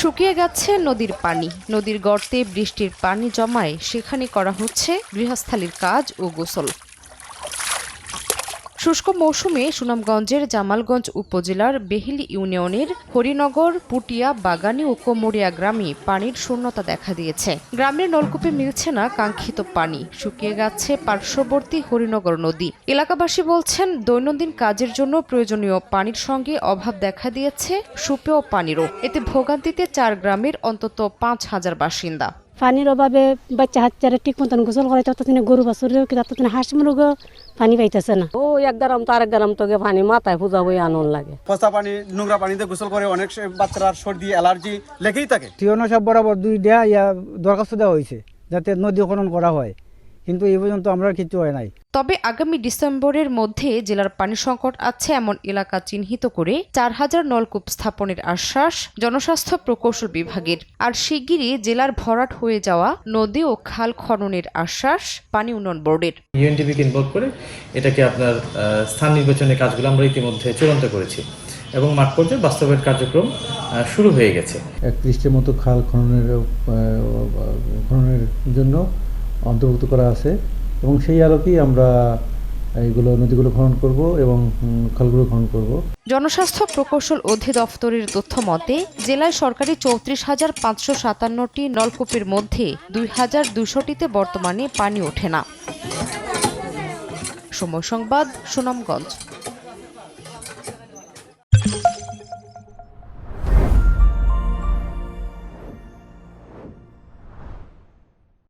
শুকিয়ে গেছে নদীর পানি। নদীর গর্তে বৃষ্টির পানি জমায়। সেখানে করা হচ্ছে গৃহস্থালির কাজ ও গোসল। শুষ্ক মৌসুমে সুনামগঞ্জের জামালগঞ্জ উপজেলার বেহিলি ইউনিয়নের হরিনগর, পুটিয়া, বাগানি ও কোমরিয়া গ্রামে পানির শূন্যতা দেখা দিয়েছে। গ্রামের নলকূপে মিলছে না কাঙ্ক্ষিত পানি। শুকিয়ে গেছে পার্শ্ববর্তী হরিনগর নদী। এলাকাবাসী বলছেন, দৈনন্দিন কাজের জন্য প্রয়োজনীয় পানির সঙ্গে অভাব দেখা দিয়েছে সুপেয় পানিরও। এতে ভোগান্তিতে চার গ্রামের অন্তত পাঁচ হাজার বাসিন্দা। পানির অভাবে বাচ্চা হাচ্চারা ঠিক মতন গোসল করে ততদিনে গরু বাছুরেও কি ততদিনে হাঁস মুরগও পানি পাইতেছে না। ও এক গ্রাম তো আরেক গ্রাম তোকে পানি মাথায় পূজা বই আনন্দ লাগে। পচা পানি নোংরা পানিতে গোসল করে অনেক বাচ্চার বাচ্চারা সর্দি অ্যালার্জি লেগেই থাকে। টিওনো সব বরাবর দুই দেয়া ইয়া দরখাস্ত দেওয়া হয়েছে যাতে নদী খনন করা হয়। কিন্তু এই পর্যন্ত আমরা কিছু হয় নাই। তবে আগামী ডিসেম্বরের মধ্যে জেলার পানি সংকট আছে এমন এলাকা চিহ্নিত করে চার হাজার নলকূপ স্থাপনের আশ্বাস জনস্বাস্থ্য প্রকৌশল বিভাগের। আর শিগগিরই জেলার ভরাট হয়ে যাওয়া নদী ও খাল খননের আশ্বাস পানি উন্নয়ন বোর্ডের। ইউএনডিপিকে ইনভলভ করে এটাকে আপনার স্থান নির্বাচনের কাজগুলো আমরা ইতিমধ্যে চূড়ান্ত করেছি এবং মাঠ পর্যায়ে বাস্তবায়ন কার্যক্রম শুরু হয়ে গেছে। একত্রিশটির মতো খাল খননের খননের জন্য অন্তর্ভুক্ত করা আছে এবং সেই আলোকেই আমরা এইগুলো নদীগুলো খনন করব এবং খালগুলো খনন করব। জনস্বাস্থ্য প্রকৌশল অধিদপ্তরের তথ্য মতে, জেলায় সরকারি চৌত্রিশ হাজার পাঁচশো সাতান্নটি নলকূপের মধ্যে দুই হাজার দুশোটিতে বর্তমানে পানি ওঠে না। সময় সংবাদ, সুনামগঞ্জ।